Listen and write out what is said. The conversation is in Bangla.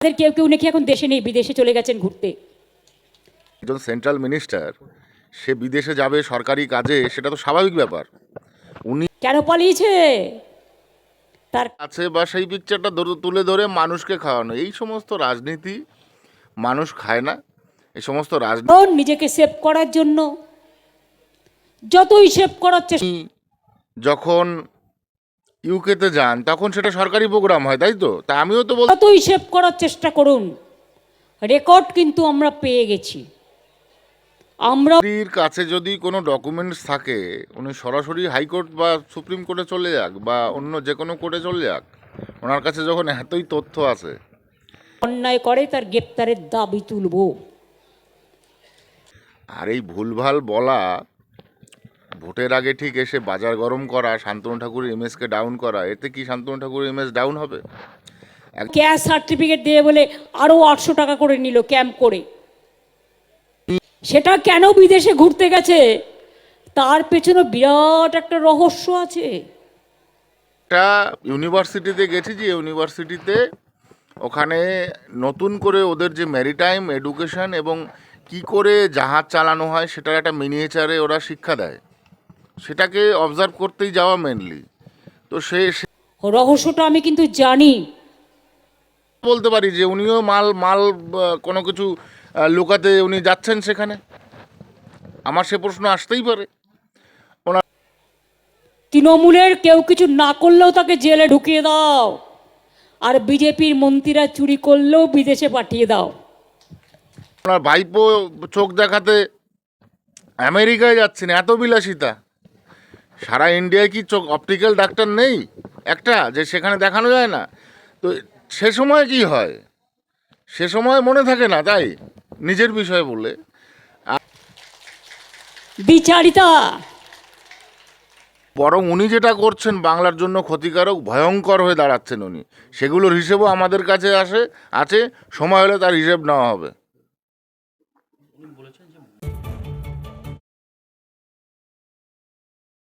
তাদের কেউ কেউ নাকি এখন দেশে নেই বিদেশে চলে গেছেন ঘুরতে। একজন সেন্ট্রাল মিনিস্টার সে বিদেশে যাবে সরকারি কাজে সেটা তো স্বাভাবিক ব্যাপার। উনি কেন পালিয়েছে? তার কাছে বা সেই পিকচারটা ধরে- তুলে ধরে মানুষকে খাওয়ানো। এই সমস্ত রাজনীতি মানুষ খায় না। এই সমস্ত রাজনীতি নিজেকে সেভ করার জন্য। যতই সেভ করার চেষ্টা যখন ইউকেতে যান তখন সেটা সরকারি প্রোগ্রাম হয় তাই তো? তা আমিও তো বল যতই সেভ করার চেষ্টা করুন। রেকর্ড কিন্তু আমরা পেয়ে গেছি। আমরা স্ত্রীর কাছে যদি কোনো ডকুমেন্টস থাকে উনি সরাসরি হাইকোর্ট বা সুপ্রিম কোর্টে চলে যাক বা অন্য যে কোনো কোর্টে চলে যাক ওনার কাছে যখন এতই তথ্য আছে অন্যায় করে তার গ্রেপ্তারের দাবি তুলব। আর এই ভুলভাল বলা ভোটের আগে ঠিক এসে বাজার গরম করা শান্তনু ঠাকুরের ইমেজকে ডাউন করা এতে কি শান্তনু ঠাকুরের ইমেজ ডাউন হবে? ক্যাশ সার্টিফিকেট দিয়ে বলে আরও আটশো টাকা করে নিল ক্যাম্প করে। সেটা কেন বিদেশে ঘুরতে গেছে? তার পেছনে বিরাট একটা রহস্য আছে। একটা ইউনিভার্সিটিতে গেছি যে ইউনিভার্সিটিতে ওখানে নতুন করে ওদের যে ম্যারিটাইম এডুকেশন এবং কি করে জাহাজ চালানো হয় সেটার একটা মিনিয়েচারে ওরা শিক্ষা দেয়। সেটাকে অবজার্ভ করতেই যাওয়া মেনলি তো সে রহস্যটা আমি কিন্তু জানি। বলতে পারি যে উনিও মাল মাল কোনো কিছু লুকাতে উনি যাচ্ছেন সেখানে। আমার সে প্রশ্ন আসতেই পারে। ওনার তৃণমূলের কেউ কিছু না করলেও তাকে জেলে ঢুকিয়ে দাও। আর বিজেপির মন্ত্রীরা চুরি করলেও বিদেশে পাঠিয়ে দাও। ওনার ভাইপো চোখ দেখাতে আমেরিকায় যাচ্ছেন এত বিলাসিতা। সারা ইন্ডিয়ায় কি চোখ অপটিক্যাল ডাক্তার নেই? একটা যে সেখানে দেখানো যায় না। তো সে সময় কি হয়? সে সময় মনে থাকে না তাই? নিজের বিষয়ে বলে বিচারিতা! বরং উনি যেটা করছেন বাংলার জন্য ক্ষতিকারক ভয়ঙ্কর হয়ে দাঁড়াচ্ছেন উনি। সেগুলোর হিসেবও আমাদের কাছে আসে আছে সময় হলে তার হিসেব নেওয়া হবে।